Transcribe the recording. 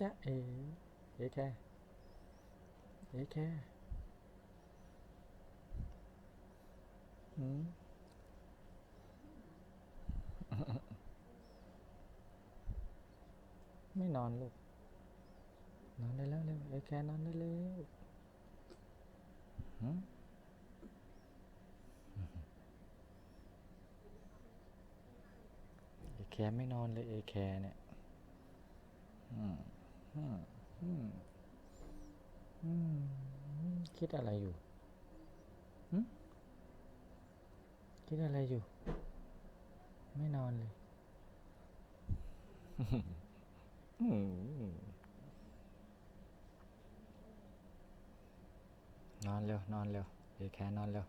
จ๊ะเอเอแค่เอแค่หืมไม่นอนลูก นอนได้แล้วเร็วเอแค่นอนได้แล้วเอแคร์ไม่นอนเลยเอแคร์เนี่ย คิดอะไรอยู่คิดอะไรอยู่ ไม่นอนเลยนอนเร็วนอนเร็วเอแคร์นอนเร็ว